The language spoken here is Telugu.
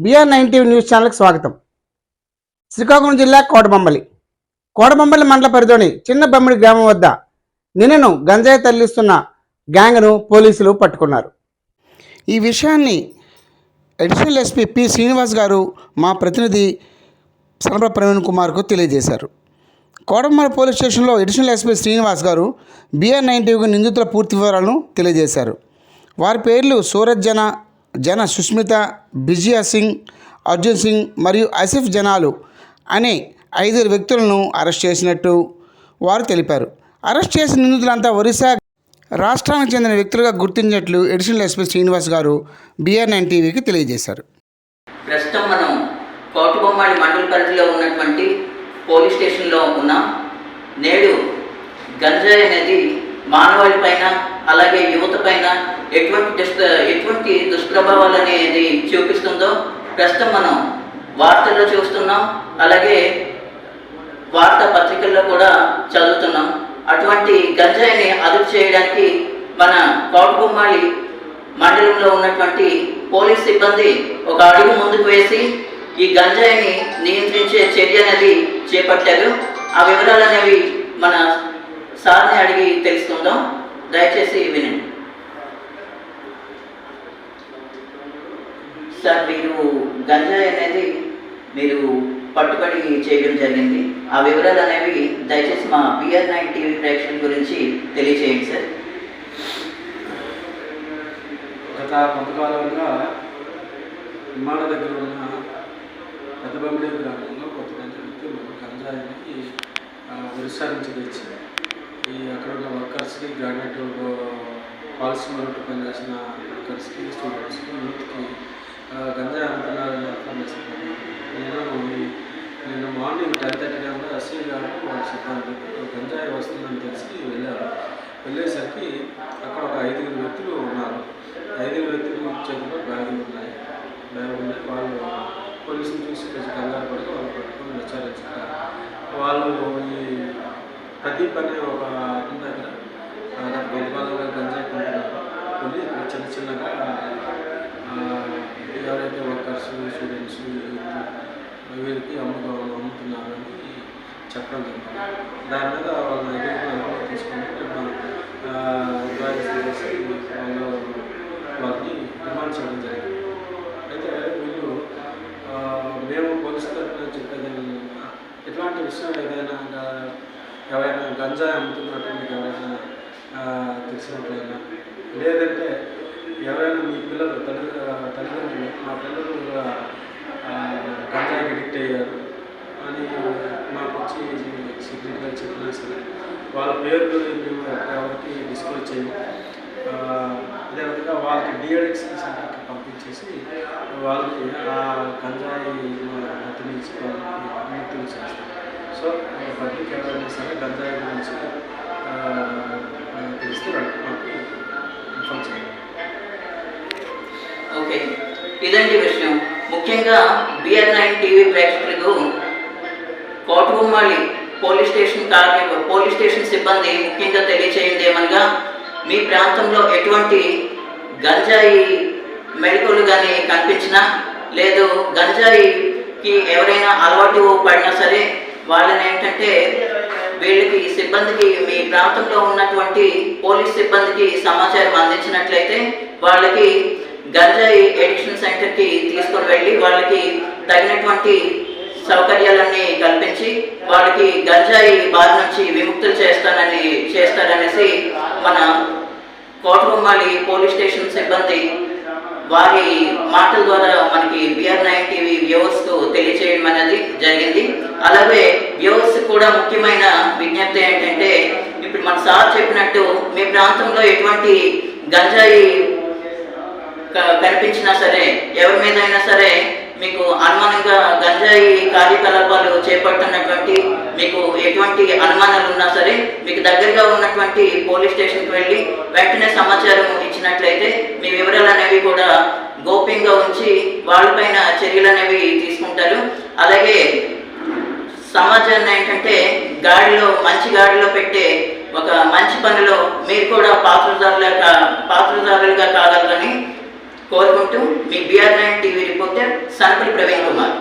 బిఆర్ నైన్ టీవీ న్యూస్ ఛానల్కి స్వాగతం. శ్రీకాకుళం జిల్లా కోటబొమ్మలి. కోటబొమ్మలి మండల పరిధిలోని చిన్న బొమ్మడి గ్రామం వద్ద నిన్నను గంజాయి తరలిస్తున్న గ్యాంగ్ను పోలీసులు పట్టుకున్నారు. ఈ విషయాన్ని అడిషనల్ ఎస్పీ పి శ్రీనివాస్ గారు మా ప్రతినిధి సనప ప్రవీణ్ కుమార్కు తెలియజేశారు. కోడమల పోలీస్ స్టేషన్లో అడిషనల్ ఎస్పీ శ్రీనివాస్ గారు బిఆర్ నైన్ టీవీకి నిందితుల పూర్తి వివరాలను తెలియజేశారు. వారి పేర్లు సూరజ్జన జన సుస్మిత బిజియా సింగ్ అర్జున్ సింగ్ మరియు ఆసిఫ్ జనాలు అనే ఐదుగురు వ్యక్తులను అరెస్ట్ చేసినట్టు వారు తెలిపారు. అరెస్ట్ చేసిన నిందితులంతా ఒరిస్సా రాష్ట్రానికి చెందిన వ్యక్తులుగా గుర్తించినట్లు ఎడిషనల్ ఎస్పీ శ్రీనివాస్ గారు బిఆర్ నైన్ టీవీకి తెలియజేశారు. ప్రస్తుతం మనం కోటబొమ్మాళి మండల పరిధిలో ఉన్నటువంటి పోలీస్ స్టేషన్లో ఉన్నాం. నేడు గంజాయి అనేది మానవాళి పైన అలాగే యువత పైన ఎటువంటి దుష్ట ఎటువంటి దుష్ప్రభావాలు అనేది చూపిస్తుందో ప్రస్తుతం మనం వార్తల్లో చూస్తున్నాం. అలాగే వార్తా పత్రికల్లో కూడా చదువుతున్నాం. అటువంటి గంజాయిని అదుపు చేయడానికి మన కోటబొమ్మాళి మండలంలో ఉన్నటువంటి పోలీస్ సిబ్బంది ఒక అడుగు ముందుకు వేసి ఈ గంజాయిని నియంత్రించే చర్య అనేది చేపట్టారు. ఆ వివరాలు అనేవి మన సార్ని అడిగి తెలుసుకుందాం. దయచేసి వినండి. సార్ మీరు గంజాయి అనేది మీరు పట్టుబడి చేయడం జరిగింది. ఆ వివరాలు అనేవి దయచేసి మా బిఆర్ నైన్ టీవీ ప్రేక్షకుల గురించి తెలియచేయండి సార్. గత కొంతకాలంగా విమాన దగ్గర ఉన్న పెద్దబొమ్మిడి గ్రామంలో కొత్త వ్యక్తి గంజాయిని ఆ, ఒరిస్సా నుంచి తెచ్చి ఈ అక్కడ ఉన్న వర్కర్స్కి గ్రానైట్ పాలసీ మరొకటి పనిచేసిన వర్కర్స్కి స్టూడెంట్స్కి యూత్కి ఆ, గంజాయి అమ్ముతున్నారని ఇన్ఫర్మేషన్ నేను ఈ- నేను మార్నింగ్ టెన్ థర్టీ కన్నా ఎస్ఐ గారు వాళ్ళ సిబ్బంది గంజాయి వస్తుందని తెలిసి వెళ్ళారు. వెళ్ళేసరికి అక్కడ ఒక ఐదుగురు వ్యక్తులు ఉన్నారు. ఐదుగురు వ్యక్తులు చేతిలో బ్యాగులు ఉన్నాయి. బ్యాగులు ఉన్నాయి. వాళ్ళు పోలీసులు చూసి కొంచెం కంగారు పడితే వాళ్ళు పట్టుకొని విచారించారు వాళ్ళు ఈ ప్రదీప్ అనే ఒక అతని దగ్గర ఆ, గత కొంతకాలంగా గంజాయి కొంటున్నారు కొన్ని ఇక్కడ చిన్న చిన్నగా ఆ, ఎవరైతే వర్కర్స్ స్టూడెంట్స్ వీరికి అమ్ముకో అమ్ముతున్నారని చెప్పడం జరిగింది. దాని మీద వాళ్ళ ఎదురు తీసుకొని మనం వాళ్ళు వారిని డిమాండ్ చేయడం జరిగింది. అయితే వీళ్ళు మేము పోలీసు తరఫున చెప్పేది ఎట్లాంటి ఇట్లాంటి విషయం ఏదైనా ఎవరైనా గంజాయి అమ్ముతున్నట్టు మీకు ఎవరైనా తెలిసినట్లయినా లేదంటే ఎవరైనా మీ పిల్లలు తల్లి తల్లిదండ్రులు మా పిల్లలు గంజాయికి అడిక్ట్ అయ్యారు. అని మాకు వచ్చి సీక్రెట్గా చెప్పినా సరే వాళ్ళ పేర్లు మేము ఎవరికి డిస్క్లోజ్ చేయము. అదేవిధంగా వాళ్ళకి డిఎడిక్షన్ సెంటర్కి పంపించేసి వాళ్ళకి ఆ గంజాయి మత్తు నుంచి వాళ్ళకి చేస్తాం. సో పబ్లిక్ ఎవరైనా సరే గంజాయి గురించి ఆ, తెలిస్తే మాకు ఇన్ఫార్మ్ చేయండి. ఓకే. ఇదండి విషయం. ముఖ్యంగా బిఆర్ నైన్ టీవీ ప్రేక్షకులకు కోటగుమ్మాళి పోలీస్ స్టేషన్ కార్య పోలీస్ స్టేషన్ సిబ్బంది ముఖ్యంగా తెలియచేయండి ఏమనగా మీ ప్రాంతంలో ఎటువంటి గంజాయి మెడికల్ కానీ కనిపించినా లేదు గంజాయికి ఎవరైనా అలవాటు పడినా సరే వాళ్ళని ఏంటంటే వీళ్ళకి సిబ్బందికి మీ ప్రాంతంలో ఉన్నటువంటి పోలీస్ సిబ్బందికి సమాచారం అందించినట్లయితే వాళ్ళకి గంజాయి ఎడిక్షన్ సెంటర్కి తీసుకొని వెళ్ళి వాళ్ళకి తగినటువంటి సౌకర్యాలన్నీ కల్పించి వాళ్ళకి గంజాయి బాధ నుంచి విముక్తులు చేస్తానని చేస్తారనేసి మన కోటబొమ్మాళి పోలీస్ స్టేషన్ సిబ్బంది వారి మాటల ద్వారా మనకి బిఆర్ నైన్ టీవీ వ్యూవర్స్కు తెలియచేయడం అనేది జరిగింది. అలాగే వ్యూవర్స్ కూడా ముఖ్యమైన విజ్ఞప్తి ఏంటంటే ఇప్పుడు మన సార్ చెప్పినట్టు మీ ప్రాంతంలో ఎటువంటి గంజాయి కనిపించినా సరే ఎవరి మీద అయినా సరే మీకు అనుమానంగా గంజాయి కార్యకలాపాలు చేపడుతున్నటువంటి మీకు ఎటువంటి అనుమానాలు ఉన్నా సరే మీకు దగ్గరగా ఉన్నటువంటి పోలీస్ స్టేషన్కి వెళ్ళి వెంటనే సమాచారం ఇచ్చినట్లయితే మీ వివరాలు అనేవి కూడా గోప్యంగా ఉంచి వాళ్ళపైన చర్యలు అనేవి తీసుకుంటారు. అలాగే సమాచారం ఏంటంటే గాడిలో మంచి గాడిలో పెట్టే ఒక మంచి పనిలో మీరు కూడా పాత్రదారులుగా పాత్రదారులుగా కాగలరని కోరుకుంటూ మీ BR nine TV reporter Sanapalli Praveen Kumar.